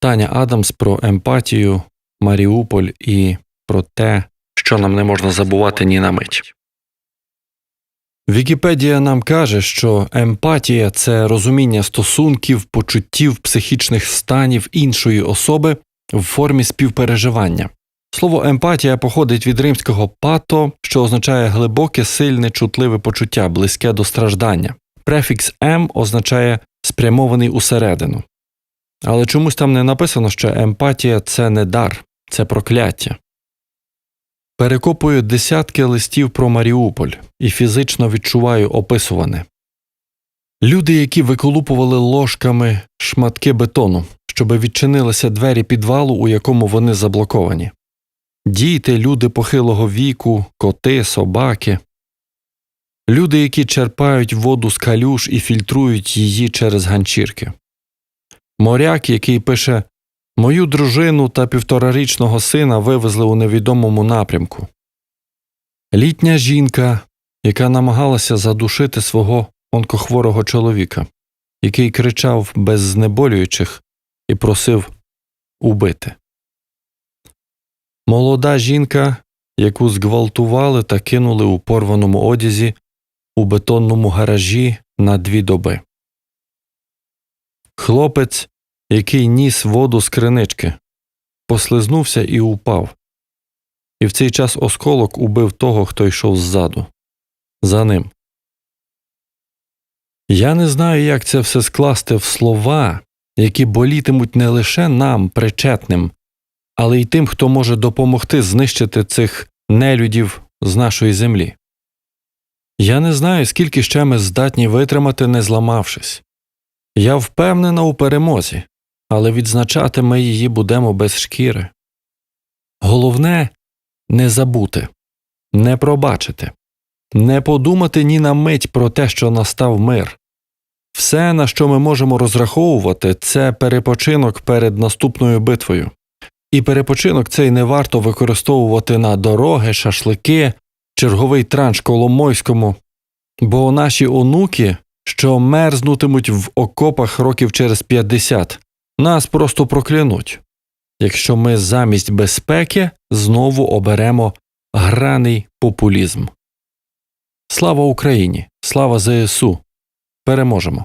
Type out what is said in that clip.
Таня Адамс про емпатію, Маріуполь і про те, що нам не можна забувати ні на мить. Вікіпедія нам каже, що емпатія це розуміння стосунків, почуттів, психічних станів іншої особи в формі співпереживання. Слово емпатія походить від римського пато, що означає глибоке, сильне, чутливе почуття, близьке до страждання. Префікс ем означає спрямований усередину. Але чомусь там не написано, що емпатія це не дар, це прокляття. Перекопую десятки листів про Маріуполь і фізично відчуваю описуване. Люди, які виколупували ложками шматки бетону, щоби відчинилися двері підвалу, у якому вони заблоковані. Діти, люди похилого віку, коти, собаки. Люди, які черпають воду з калюш і фільтрують її через ганчірки. Моряк, який пише Мою дружину та півторарічного сина вивезли у невідомому напрямку. Літня жінка, яка намагалася задушити свого онкохворого чоловіка, який кричав без знеболюючих і просив убити. Молода жінка, яку зґвалтували та кинули у порваному одязі у бетонному гаражі на дві доби. Хлопець, який ніс воду з кринички, послизнувся і упав. І в цей час осколок убив того, хто йшов ззаду. За ним. Я не знаю, як це все скласти в слова, які болітимуть не лише нам, причетним, але й тим, хто може допомогти знищити цих нелюдів з нашої землі. Я не знаю, скільки ще ми здатні витримати, не зламавшись. Я впевнена у перемозі, але відзначати ми її будемо без шкіри. Головне не забути, не пробачити, не подумати ні на мить про те, що настав мир. Все, на що ми можемо розраховувати, це перепочинок перед наступною битвою. І перепочинок цей не варто використовувати на дороги, шашлики, черговий транш Коломойському, бо наші онуки, що мерзнутимуть в окопах років через 50, нас просто проклянуть, якщо ми замість безпеки знову оберемо граний популізм. Слава Україні! Слава ЗСУ! Переможемо!